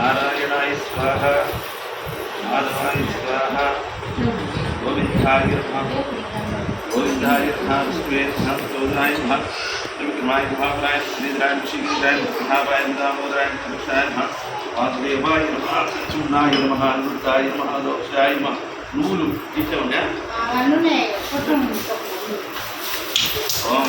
नारायणाय स्वाहा माधवाय स्वाहा गोविंदाय नमः गोविंदाय नमः सुरे नमः गोविंदाय श्रीधराय श्रीगिरिराय दामोदराय कृष्णाय नमः वासुदेवाय नमः चूर्णाय नमः अनृताय नमः दोक्षाय नमः నూలు తీసావునా ఓం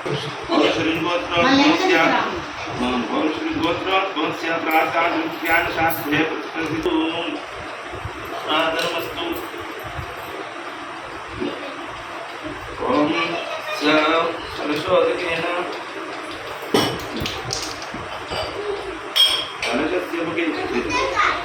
धर्मस्तु ओम सरस्वतेन कलशस्य मुखे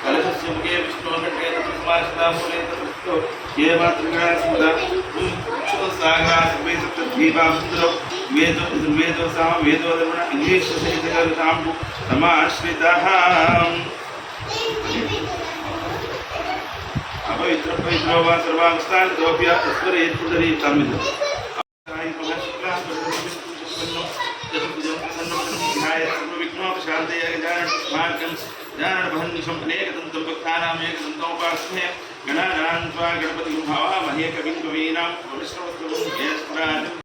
कलशस्य मुखे विष्णुमण्डले तस्माश्लामुले तपस्तु ये मातृकाः स्मृता पुंसो सागराः समेत तद्धीवासुन्द्रौ वेदो वेदो साम वेदो अदर्भण इंग्लिश से इधर कर साम बुक समाश्रित हाम अब इत्र पर इत्र वा सर्वांग स्थान तो भी आप उस पर एक पुत्री तमिल गणानां त्वा गणपतिं भावामहे कविं कवीनां वरिष्ठवस्तुं जयस्मरान्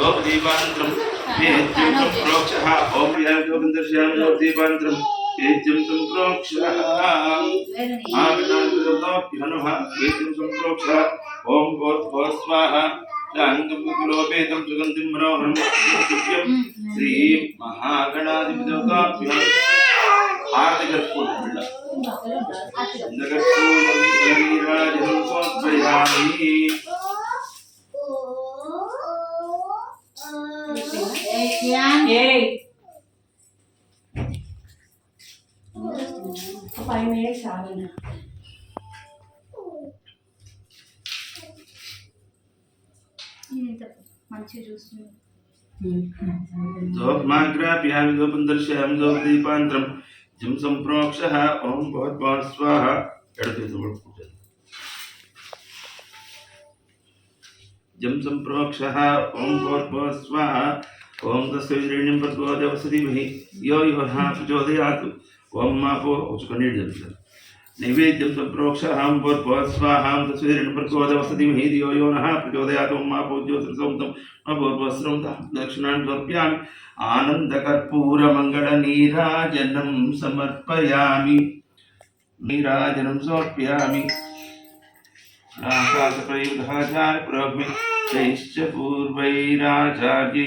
లోపదీపానంతరం ఏద్యం సంప్రోక్ష ఓం యాజోగం దర్శయామి లోపదీపానంతరం ఏద్యం సంప్రోక్ష ఆగణాంతరతాభ్యనుమ ఏద్యం సంప్రోక్ష ఓం భోత్ భోత్ స్వాహ అంగముకులోపేతం సుగంధిం మనోహరం సుభ్యం శ్రీ మహాగణాధిపతిభ్యం सावन है हैं ोपमाग्राप्याविदोपं तो दर्शयामि दोपदीपान्तरं जिं सम्प्रोक्षः ॐ भवद्भवान् स्वाहा एडतु जम संप्रोक्ष ओं भोर्भो स्वाहा ओं तस्वीरण्यम प्रद्वोदवसति महि यो यो ना प्रचोदयात् ओम मापो उचकनीड जल नैवेद्यं स्वप्रोक्षाहं भूर्भवस्वाहां तस्मिन्नप्रकोदवसतिमहि धियो यो नः प्रचोदयातु मा पूज्योत्सं तं मभूर्वस्रं दक्षिणान् समर्पयामि आनन्दकर्पूरमङ्गलनीराजनं समर्पयामि नीराजनं समर्पयामि आकाशप्रयुधाचार्य प्रभ्मे तैश्च पूर्वैराचार्यै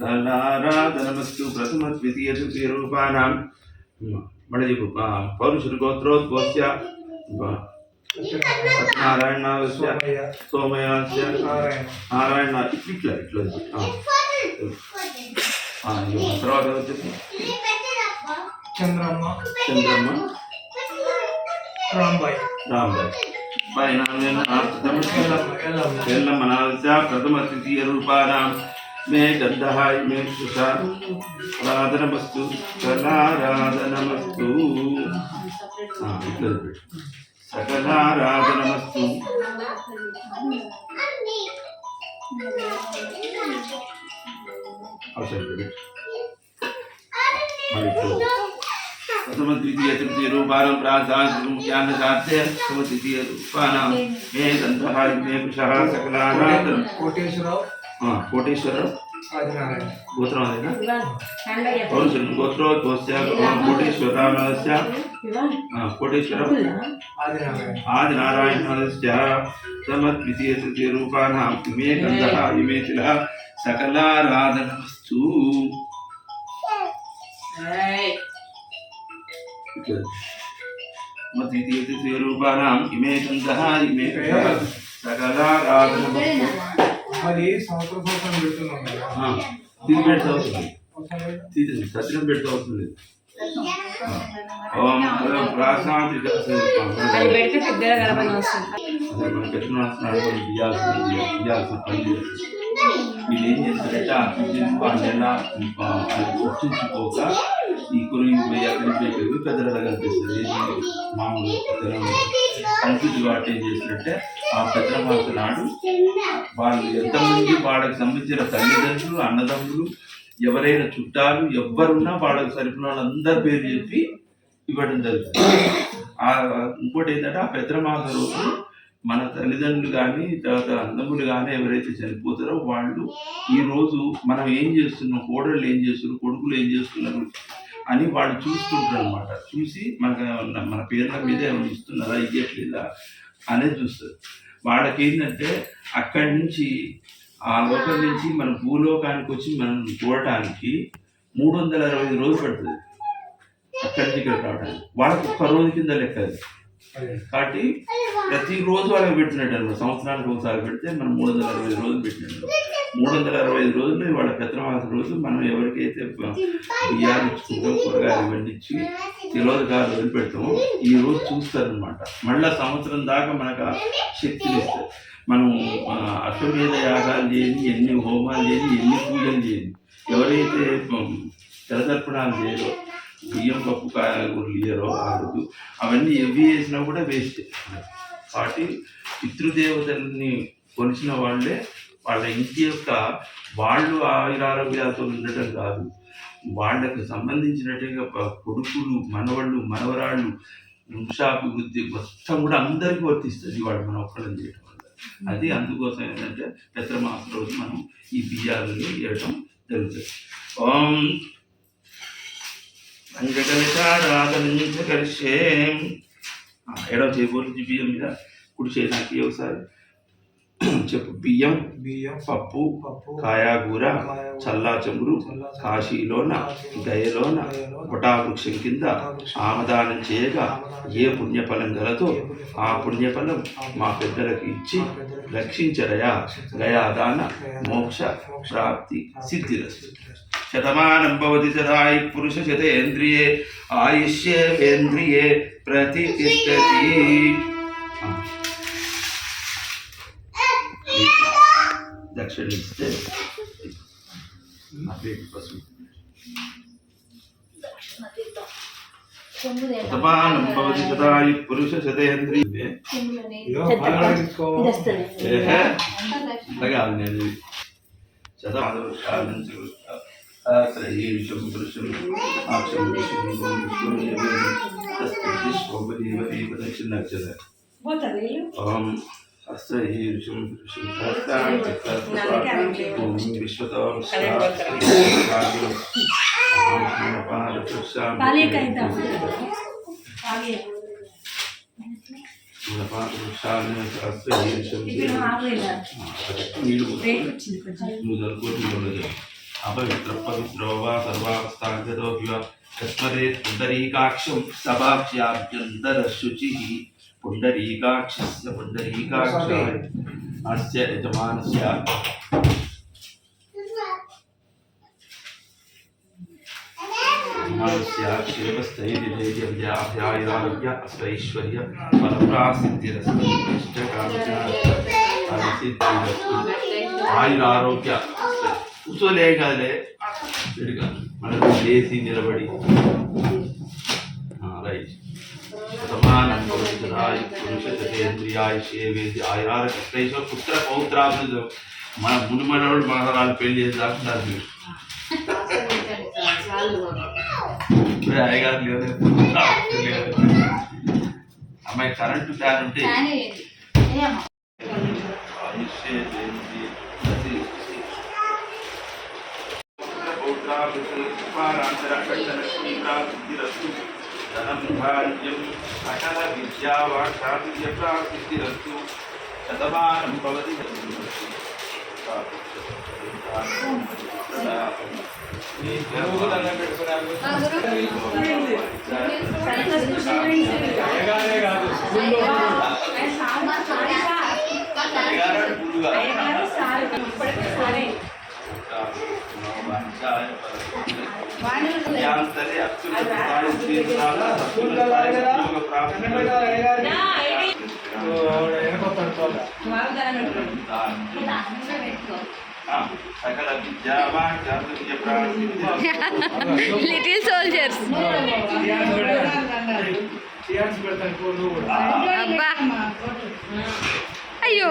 సనారాధనమస్తు ప్రథమ ద్వితీయ తృతీయ రూపాణం మళ్ళీ పౌరుషుడు గోత్రోద్భవస్య నారాయణ సోమయాస్య నారాయణ ఇట్లా ఇట్లా తర్వాత వచ్చేసి చంద్రమ్మ చంద్రమ్మ రాంబాయ్ రాంబాయ్ పైన ప్రథమ తృతీయ రూపాణం मे दंडहाय मे सुता राधनमस्तु सकलाराधनमस्तु हाँ, सकलाराधनमस्तु तो। प्रथम द्वितीय तृतीय प्रथम द्वितीय ಹಾಂ ಕೋಟೇಶ್ವರ ಗೋತ್ರ ಅವ್ರು ಸ್ವಲ್ಪ ಗೋತ್ರ ಕೋಸ್ಯ ಕೋಟೇಶ್ವರ ಕೋಟೇಶ್ವರ ಆದಿನಾರಾಯಣಸ್ಯ ಸಮದ್ವಿತೀಯ ತೃತೀಯ ರೂಪಾನಾಂ ಇಮೇ ಗಂಧಃ ಇಮೇ ತಿಲಃ सकलाराधनस्तु मद्वितीयतृतीयरूपाणाम् इमे गन्धः इमे सकलाराधनमस्तु మరి సంవత్సరం సంవత్సరం పెడుతున్నాం కదా తిరిగి పెడితే అవుతుంది తిరిగి సత్యం పెడితే అవుతుంది వీళ్ళు ఏం చేస్తారంటే ఆ పిల్లలు వాళ్ళ చర్చించుకోక ఈ కొరివి పోయి అక్కడి నుంచి పెరిగి పెద్దలా కనిపిస్తుంది మామూలు పరిస్థితి వాటి ఏం చేసినట్టే ఆ పెద్దమాస నాడు వాళ్ళు ఎంతమంది వాళ్ళకి సంబంధించిన తల్లిదండ్రులు అన్నదమ్ములు ఎవరైనా చుట్టాలు ఎవరున్నా వాళ్ళకి సరిపడిన వాళ్ళందరి పేరు చెప్పి ఇవ్వడం జరుగుతుంది ఇంకోటి ఏంటంటే ఆ పెద్దమాస రోజు మన తల్లిదండ్రులు కానీ తర్వాత అందములు కానీ ఎవరైతే చనిపోతారో వాళ్ళు ఈరోజు మనం ఏం చేస్తున్నాం కోడళ్ళు ఏం చేస్తున్నారు కొడుకులు ఏం చేస్తున్నారు అని వాళ్ళు చూస్తుంటారు అనమాట చూసి మనకు మన పేర్ల మీద ఏమైనా ఇస్తున్నారా ఇవ్వట్లేదా అనేది చూస్తారు వాళ్ళకి ఏంటంటే అక్కడి నుంచి ఆ లోకం నుంచి మన భూలోకానికి వచ్చి మనం చూడటానికి మూడు వందల అరవై రోజులు పడుతుంది అక్కడి నుంచి ఇక్కడ రావడానికి వాళ్ళకి ఒక్క రోజు కింద లెక్క కాబట్టి ప్రతిరోజు వాళ్ళకి పెట్టినట్టు సంవత్సరానికి ఒకసారి పెడితే మనం మూడు వందల అరవై రోజులు పెట్టినట్టు మూడు వందల అరవై ఐదు రోజుల్లో ఇవాళ పెద్దమాస రోజు మనం ఎవరికైతే బియ్యాలు ఇచ్చుకుంటాం కూరగాయలు వెళ్ళిచ్చి తిలోదకాలు వదిలిపెడతామో ఈ రోజు చూస్తారనమాట మళ్ళా సంవత్సరం దాకా మనకు శక్తిని ఇస్తారు మనం అశ్వమేధ యాగాలు చేయని ఎన్ని హోమాలు చేయని ఎన్ని పూజలు చేయని ఎవరైతే తెలతర్పణాలు చేయరో బియ్యం పప్పు కాయగూరలు ఇయ్యరో ఆడదు అవన్నీ ఎవ్వి వేసినా కూడా వేస్ట్ కాబట్టి పితృదేవతల్ని కొలిచిన వాళ్ళే వాళ్ళ ఇంటి యొక్క వాళ్ళు ఆయురారోగ్యాలతో ఉండటం కాదు వాళ్ళకు సంబంధించినట్టుగా కొడుకులు మనవళ్ళు మనవరాళ్ళు వంశాభివృద్ధి మొత్తం కూడా అందరికీ వర్తిస్తుంది వాళ్ళు మన ఒక్కడం చేయడం వల్ల అది అందుకోసం ఏంటంటే పెత్రమాస రోజు మనం ఈ బియ్యాలను వేయడం జరుగుతుంది ఓం వెంకటనిషారాధనించే చేయబోతుంది బియ్యం మీద కుడి చేయడానికి ఒకసారి చెప్పు బియ్యం బియ్యం పప్పు పప్పు చల్లా చమురు కాశీలోన గయలోన వృక్షం కింద ఆమదానం చేయగా ఏ పుణ్యఫలం గలదో ఆ పుణ్యఫలం మా పెద్దలకు ఇచ్చి రక్షించరయా గయాదాన మోక్ష ప్రాప్తి సిద్ధిరస్తు శతమానం భవతి సదాయి పురుష శతేంద్రియే ఆయుష్యేంద్రియే ప్రతి लक्ष्य लिखते तपानं भवति तथा युः पुरुषशतेन्द्रिये शतपादवृक्षादञ्चवृक्षाश्रयीषं पुरुषं आक्षं पुरुषं विष्णुं यवेदं तस्मै विश्वोपदेवदेव दक्षिणाक्षर ओम् అభవి త్రప్పవిద్రోవా సర్వావస్థాగతో యస్మరే ఉదరీకాక్షం సభాభ్యాభ్యంతర శుచి पुण्डरीकाक्षस्य पुण्डरीकाक्षः अस्य यजमानस्य क्षेमस्थैर्यभ्याभ्यायारोग्य अस्वैश्वर्य फलप्रासिद्धिरस्तु ആയുരാരോഗ്യ ഉസ്വലേഖാലെ జరాయ పురుషేంద్రియాయ సేవేది ఆయార కృష్ణేశ్వర పుత్ర పౌత్రాభిజ మన మునిమనోడు మనరాలు పెళ్లి చేసి దాకుంటారు మీరు అయ్యగారు లేదు అమ్మాయి కరెంటు ఫ్యాన్ ఉంటే పౌత్రాభిజ धनभार्यम् अटलविद्यावाक्षादिरस्तु शतमानं भवति సారే సకల లిటిల్ సోల్జర్స్ అయ్యో